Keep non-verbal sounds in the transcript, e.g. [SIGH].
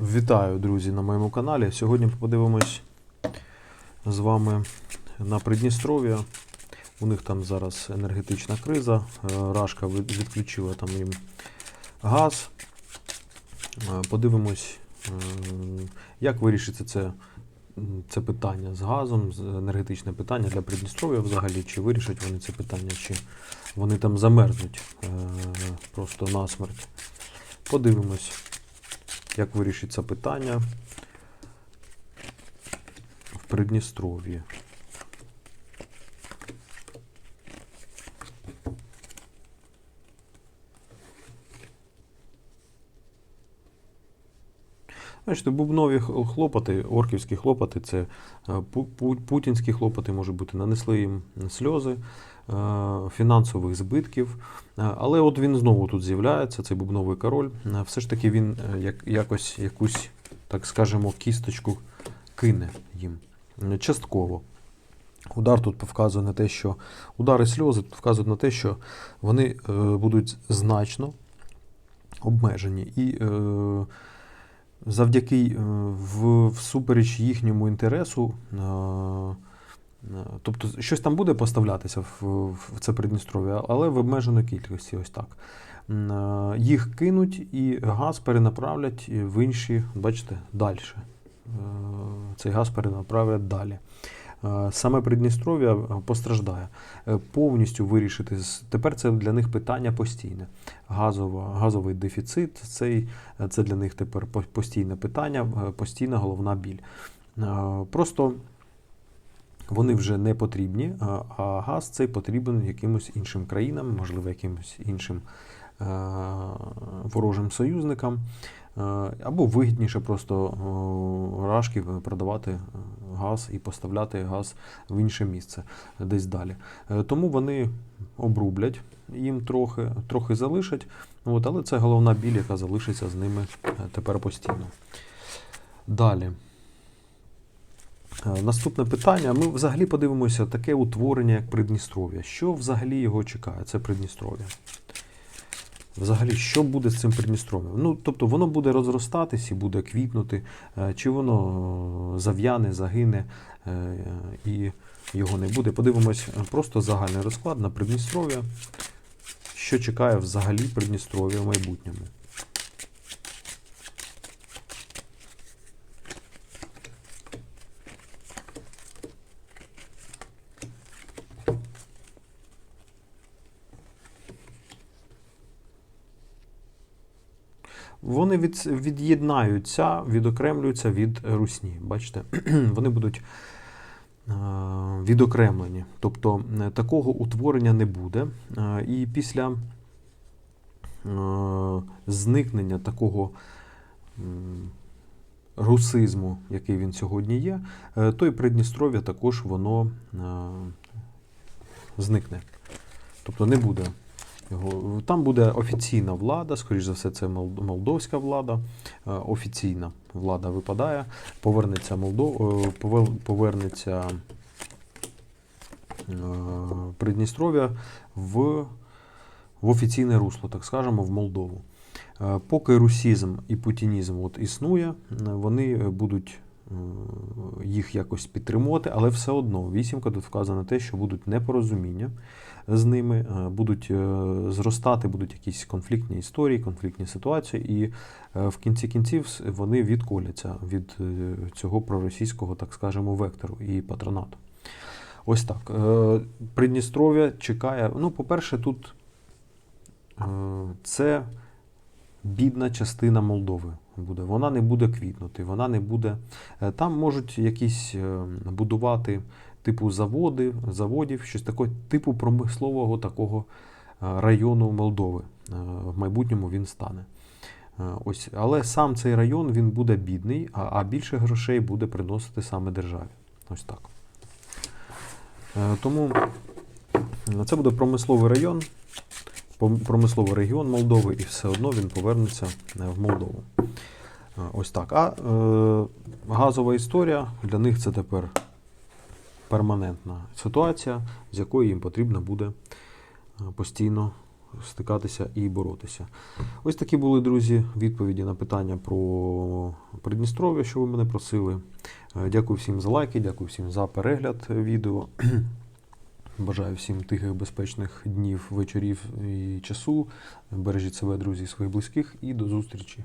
Вітаю, друзі, на моєму каналі. Сьогодні подивимось з вами на Придністров'я. У них там зараз енергетична криза. Е, Рашка відключила там їм газ. Е, Подивимось, е, як вирішиться це, це питання з газом, енергетичне питання для Придністров'я взагалі, чи вирішать вони це питання, чи вони там замерзнуть просто насмерть. Подивимось як вирішиться питання в Придністров'ї. Бачите, бубнові хлопоти, орківські хлопоти це е, пу- пу- путінські хлопоти, може бути, нанесли їм сльози, фінансових збитків. Е, Але от він знову тут з'являється, цей бубновий король. Е, Все ж таки він е, як, якось якусь, так скажемо, кісточку кине їм. Е, Частково. Удар тут вказує на те, що удари сльози тут вказують на те, що вони е, будуть значно обмежені. І е, завдяки е, в, всупереч їхньому інтересу, е, е, тобто щось там буде поставлятися в, це Придністров'я, але в обмеженій кількості, ось так. Е, Їх кинуть і газ перенаправлять в інші, бачите, далі. Цей газ перенаправлять далі. Е, Саме Придністров'я е, постраждає. Е, Повністю вирішити тепер це для них питання постійне. Газова, газовий дефіцит цей, е, це для них тепер постійне питання, е, постійна головна біль. Е, Просто вони вже не потрібні, е, а газ цей потрібен якимось іншим країнам, можливо, якимось іншим е, ворожим союзникам. Е, Або вигідніше просто о, рашки продавати газ і поставляти газ в інше місце десь далі. Тому вони обрублять їм трохи, трохи залишать, але це головна біль, яка залишиться з ними тепер постійно. Далі. Е, Наступне питання. Ми взагалі подивимося таке утворення, як Придністров'я. Що взагалі його чекає? Це Придністров'я. Взагалі, що буде з цим Придністров'ям? Ну, тобто воно буде розростатись і буде квітнути, е, чи воно зав'яне, загине е, і його не буде. Подивимось просто загальний розклад на Придністров'я. Що чекає взагалі Придністров'я в майбутньому? Вони від, від'єднаються, відокремлюються від русні. Бачите, [CLEARS THROAT] вони будуть відокремлені. Тобто е, такого утворення не буде. І після е, зникнення такого русизму, який він сьогодні є, е, то і Придністров'я також воно зникне. Тобто не буде. Там буде офіційна влада, скоріш за все, це молдовська влада. Е, Офіційна влада випадає, повернеться Молдов, е, повернеться е, Придністров'я в, в офіційне русло, так скажемо, в Молдову. Поки русізм і путінізм от існує, вони будуть їх якось підтримувати, але все одно вісімка тут вказано на те, що будуть непорозуміння з ними, е, будуть е, зростати, будуть якісь конфліктні історії, конфліктні ситуації, і е, в кінці кінців вони відколяться від е, цього проросійського, так скажемо, вектору і патронату. Ось так. Е, Придністров'я чекає. Ну, по-перше, тут е, це бідна частина Молдови буде. Вона не буде квітнути, вона не буде. е, Там можуть якісь е, будувати типу заводи, заводів, щось такого, типу промислового такого е, району Молдови. В майбутньому він стане. Ось, але сам цей район він буде бідний, а, більше грошей буде приносити саме державі. Ось так. Тому це буде промисловий район, промисловий регіон Молдови, і все одно він повернеться в Молдову. Ось так. А е, газова історія для них це тепер перманентна ситуація, з якої їм потрібно буде е, постійно стикатися і боротися. Ось такі були, друзі, відповіді на питання про Придністров'я, що ви мене просили. Е, Дякую всім за лайки, дякую всім за перегляд відео. [CLEARS THROAT] Бажаю всім тихих, безпечних днів, вечорів і часу. Бережіть себе, друзі, своїх близьких, і до зустрічі.